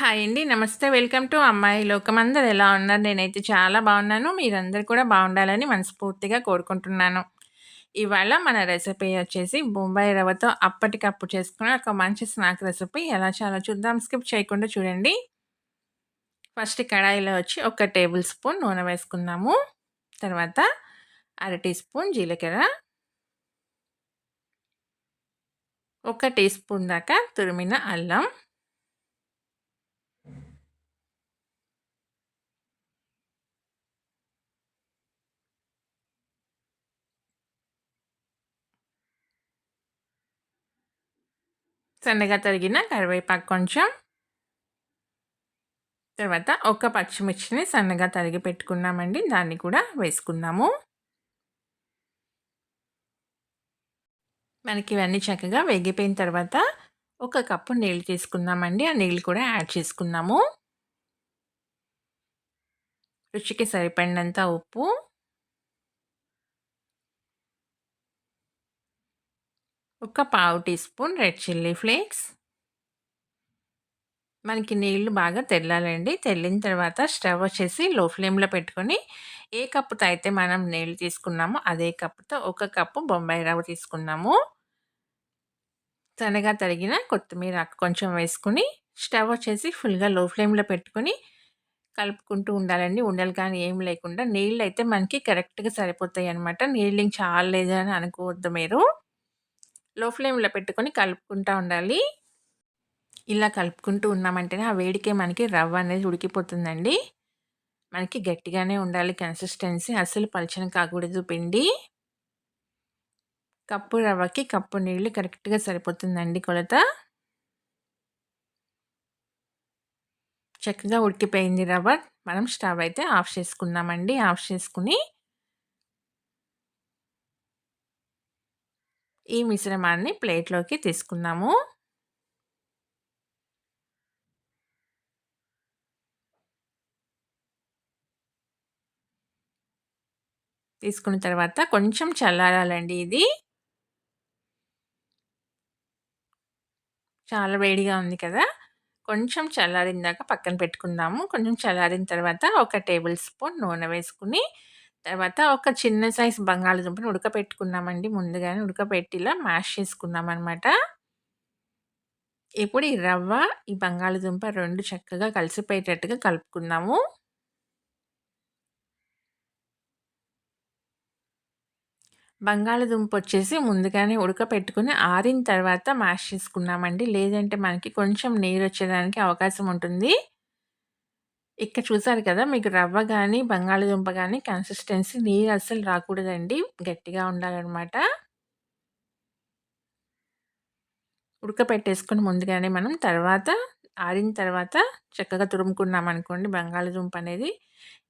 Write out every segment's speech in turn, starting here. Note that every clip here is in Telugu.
హాయ్ అండి. నమస్తే. వెల్కమ్ టు అమ్మాయి లోకం. అందరు ఎలా ఉన్నారు? నేనైతే చాలా బాగున్నాను. మీరందరూ కూడా బాగుండాలని మనస్ఫూర్తిగా కోరుకుంటున్నాను. ఇవాళ మన రెసిపీ వచ్చేసి బొంబాయి రవ్వతో అప్పటికప్పుడు చేసుకునే ఒక మంచి స్నాక్ రెసిపీ. ఎలా చాలా చూద్దాం. స్కిప్ చేయకుండా చూడండి. ఫస్ట్ కడాయిలో వచ్చి ఒక టేబుల్ స్పూన్ నూనె వేసుకున్నాము. తర్వాత అర టీ స్పూన్ జీలకర్ర ఒక టీ స్పూన్ దాకా తురిమిన అల్లం సన్నగా తరిగిన కరివేపాకు కొంచెం. తర్వాత ఒక పచ్చిమిర్చిని సన్నగా తరిగి పెట్టుకున్నామండి. దాన్ని కూడా వేసుకున్నాము మనకి ఇవన్నీ చక్కగా వేగిపోయిన తర్వాత ఒక కప్పు నీళ్ళు తీసుకున్నామండి ఆ నీళ్ళు కూడా యాడ్ చేసుకున్నాము రుచికి సరిపడినంత ఉప్పు. ఒక పావు teaspoon red chilli flakes. మనకి నీళ్ళు బాగా తెల్లాలండి. తెల్లిన తర్వాత స్టవ్ వచ్చేసి లో ఫ్లేమ్లో పెట్టుకొని ఏ కప్పుతో అయితే మనం నీళ్ళు తీసుకున్నామో అదే కప్పుతో ఒక కప్పు బొంబాయి రవ్వ తీసుకున్నాము. సన్నగా తరిగిన కొత్తిమీర కొంచెం వేసుకుని స్టవ్ వచ్చేసి ఫుల్గా లో ఫ్లేమ్లో పెట్టుకొని కలుపుకుంటూ ఉండాలండి. ఉండలు కానీ ఏం లేకుండా నీళ్ళు అయితే మనకి కరెక్ట్గా సరిపోతాయి అనమాట నీళ్ళు చాలా లేదని అనుకోవద్దు మీరు. లో ఫ్లేమ్లో పెట్టుకొని కలుపుకుంటూ ఉండాలి. ఇలా కలుపుకుంటూ ఉన్నామంటేనే ఆ వేడికే మనకి రవ్వ అనేది ఉడికిపోతుందండి. మనకి గట్టిగానే ఉండాలి కన్సిస్టెన్సీ. అసలు పలచన కాకూడదు పిండి. కప్పు రవ్వకి కప్పు నీళ్ళు కరెక్ట్గా సరిపోతుందండి కొలత. చక్కగా ఉడికిపోయింది రవ్వ. మనం స్టవ్ అయితే ఆఫ్ చేసుకున్నామండి ఆఫ్ చేసుకుని ఈ మిశ్రమాన్ని ప్లేట్లోకి తీసుకున్నాము తీసుకున్న తర్వాత కొంచెం చల్లారాలండి ఇది. చాలా వేడిగా ఉంది కదా. కొంచెం చల్లారిందాక పక్కన పెట్టుకుందాము. కొంచెం చల్లారిన తర్వాత ఒక టేబుల్ స్పూన్ నూనె వేసుకుని తర్వాత ఒక చిన్న సైజ్ బంగాళదుంపని ఉడకపెట్టుకున్నామండి. ముందుగానే ఉడకపెట్టి ఇలా మ్యాష్ చేసుకున్నామనమాట ఇప్పుడు ఈ రవ్వ ఈ బంగాళదుంప రెండు చక్కగా కలిసిపోయేటట్టుగా కలుపుకున్నాము బంగాళదుంప వచ్చేసి ముందుగానే ఉడకపెట్టుకుని ఆరిన తర్వాత మ్యాష్ చేసుకున్నామండి. లేదంటే మనకి కొంచెం నీరు వచ్చేదానికి అవకాశం ఉంటుంది. ఇక్కడ చూసారు కదా మీకు రవ్వ కానీ బంగాళదుంప కానీ కన్సిస్టెన్సీ నీరు అస్సలు రాకూడదండి. గట్టిగా ఉండాలన్నమాట. ఉడకపెట్టేసుకుని ముందుగానే మనం తర్వాత ఆరిన తర్వాత చక్కగా తురుముకున్నాం అనుకోండి బంగాళదుంప అనేది.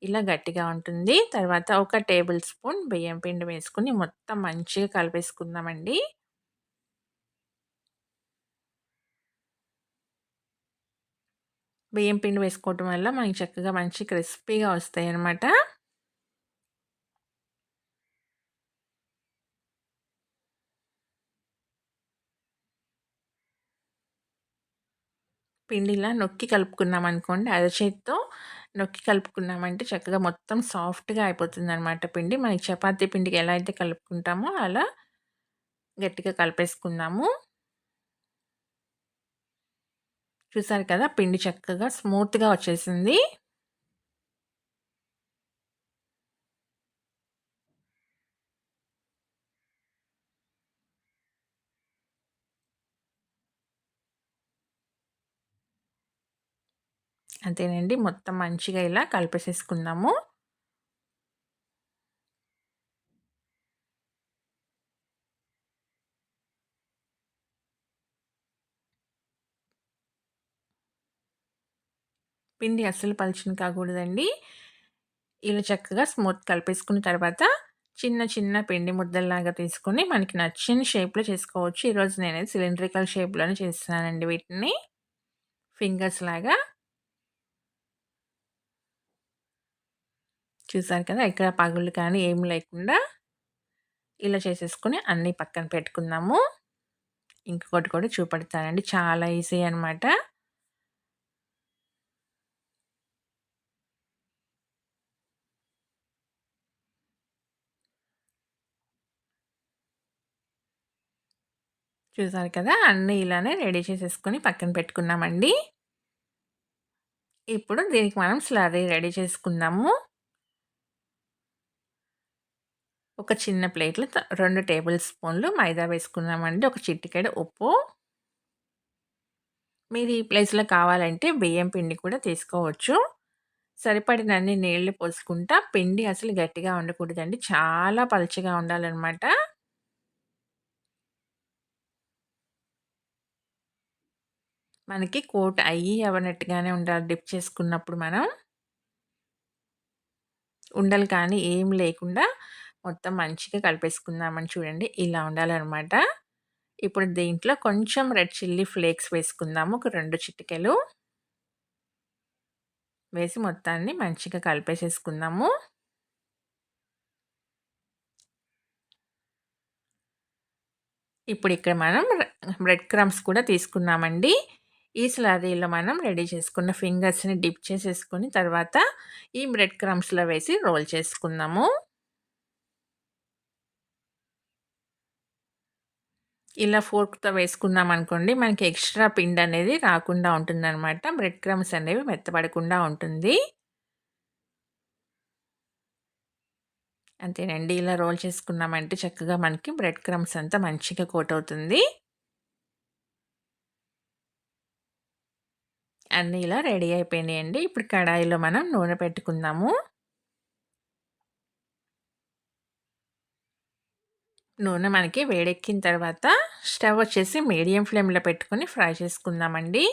ఇలా గట్టిగా ఉంటుంది. తర్వాత ఒక టేబుల్ స్పూన్ బియ్యం పిండి వేసుకుని మొత్తం మంచిగా కలిపేసుకుందామండి. బియ్యం పిండి వేసుకోవటం వల్ల మనకి చక్కగా మంచి క్రిస్పీగా వస్తాయి అన్నమాట పిండిలా నొక్కి కలుపుకున్నాం అనుకోండి అరచేతితో నొక్కి కలుపుకున్నామంటే చక్కగా మొత్తం సాఫ్ట్గా అయిపోతుంది అనమాట పిండి. మనకి చపాతీ పిండికి ఎలా అయితే కలుపుకుంటామో అలా గట్టిగా కలిపేసుకున్నాము. చూసారు కదా పిండి చక్కగా స్మూత్గా వచ్చేసింది. అంతేనండి మొత్తం మంచిగా ఇలా కలిపేసేసుకుందాము. పిండి అస్సలు పలుచని కాకూడదండి. ఇలా చక్కగా స్మూత్ కలిపేసుకున్న తర్వాత చిన్న చిన్న పిండి ముద్దల్లాగా తీసుకొని మనకి నచ్చిన షేప్లో చేసుకోవచ్చు. ఈరోజు నేను సిలిండ్రికల్ షేప్లోనే చేస్తున్నానండి వీటిని. ఫింగర్స్ లాగా. చూసారు కదా ఎక్కడ పగుళ్ళు కానీ ఏం లేకుండా ఇలా చేసేసుకొని అన్నీ పక్కన పెట్టుకుందాము. ఇంకొకటి కూడా చూపెడతానండి. చాలా ఈజీ అనమాట చూసారు కదా! అన్నీ ఇలానే రెడీ చేసేసుకొని పక్కన పెట్టుకున్నామండి. ఇప్పుడు దీనికి మనం స్లరీ రెడీ చేసుకుందాము. ఒక చిన్న ప్లేట్‌లో రెండు టేబుల్ స్పూన్లు మైదా వేసుకున్నామండి. ఒక చిట్టికాయ ఉప్పు. మీరు ఈ ప్లేస్‌లో కావాలంటే బియ్యం పిండి కూడా తీసుకోవచ్చు. సరిపడినన్ని నీళ్ళు పోసుకుంటా పిండి అసలు గట్టిగా ఉండకూడదండి. చాలా పలుచగా ఉండాలన్నమాట మనకి కోట్ అయ్యి అవనట్టుగానే ఉండాలి డిప్ చేసుకున్నప్పుడు మనం. ఉండలు కానీ ఏం లేకుండా మొత్తం మంచిగా కలిపేసుకుందామని చూడండి. ఇలా ఉండాలన్నమాట ఇప్పుడు దీంట్లో కొంచెం రెడ్ చిల్లీ ఫ్లేక్స్ వేసుకుందాము. ఒక రెండు చిటికెలు. వేసి మొత్తాన్ని మంచిగా కలిపేసేసుకుందాము. ఇప్పుడు ఇక్కడ మనం బ్రెడ్ క్రమ్స్ కూడా తీసుకున్నామండి. ఈ స్లరీలో మనం రెడీ చేసుకున్న ఫింగర్స్‌ని డిప్ చేసేసుకొని తర్వాత ఈ బ్రెడ్ క్రమ్స్‌లో వేసి రోల్ చేసుకుందాము. ఇలా ఫోర్క్‌తో వేసుకున్నామనుకోండి మనకి ఎక్స్‌ట్రా పిండనేది రాకుండా ఉంటుందనమాట. బ్రెడ్ క్రమ్స్ అనేవి మెత్తపడకుండా ఉంటుంది. అంతేనండి. ఇలా రోల్ చేసుకున్నామంటే చక్కగా మనకి బ్రెడ్ క్రమ్స్ అంతా మంచిగా కోట్ అవుతుంది. అన్నీ ఇలా రెడీ అయిపోయినాయండి. ఇప్పుడు కడాయిలో మనం నూనె పెట్టుకుందాము. నూనె మనకి వేడెక్కిన తర్వాత స్టవ్ వచ్చేసి మీడియం ఫ్లేమ్‌లో పెట్టుకొని ఫ్రై చేసుకుందామండి.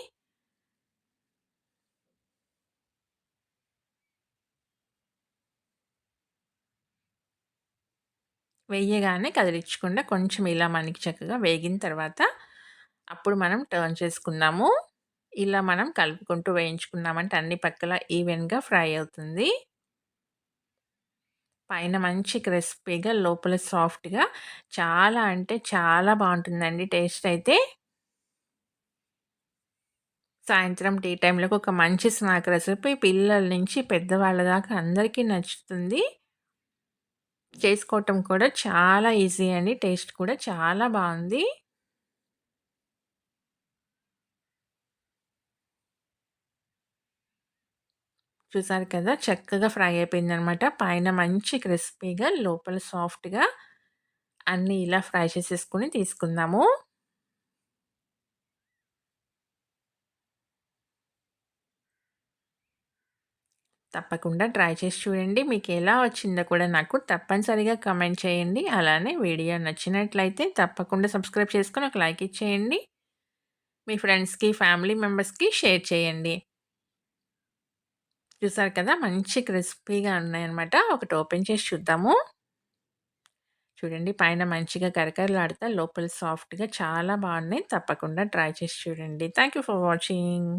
వేయగానే కదిలించకుండా కొంచెం ఇలా మనకి చక్కగా వేగిన తర్వాత అప్పుడు మనం టర్న్ చేసుకుందాము. ఇలా మనం కలుపుకుంటూ వేయించుకున్నామంటే అన్ని పక్కల ఈవెన్‌గా ఫ్రై అవుతుంది. పైన మంచి క్రిస్పీగా లోపల సాఫ్ట్‌గా చాలా అంటే చాలా బాగుంటుందండి టేస్ట్ అయితే. సాయంత్రం టీ టైంలో ఒక మంచి స్నాక్ రెసిపీ పిల్లల నుంచి పెద్దవాళ్ళ దాకా అందరికీ నచ్చుతుంది. చేసుకోవటం కూడా చాలా ఈజీ అండి. టేస్ట్ కూడా చాలా బాగుంది చూసారు కదా! చక్కగా ఫ్రై అయిపోయింది అనమాట పైన మంచి క్రిస్పీగా లోపల సాఫ్ట్‌గా అన్నీ ఇలా ఫ్రై చేసేసుకొని తీసుకుందాము. తప్పకుండా ట్రై చేసి చూడండి. మీకు ఎలా వచ్చిందో కూడా నాకు తప్పనిసరిగా కమెంట్ చేయండి. అలానే వీడియో నచ్చినట్లయితే తప్పకుండా సబ్స్క్రైబ్ చేసుకొని ఒక లైక్ ఇచ్చేయండి. మీ ఫ్రెండ్స్‌కి, ఫ్యామిలీ మెంబర్స్‌కి షేర్ చేయండి. చూసారు కదా! మంచి క్రిస్పీగా ఉన్నాయన్నమాట. ఒకటి ఓపెన్ చేసి చూద్దాము. చూడండి పైన మంచిగా కరకరలాడితే లోపల సాఫ్ట్‌గా చాలా బాగున్నాయి. తప్పకుండా ట్రై చేసి చూడండి. Thank you for watching.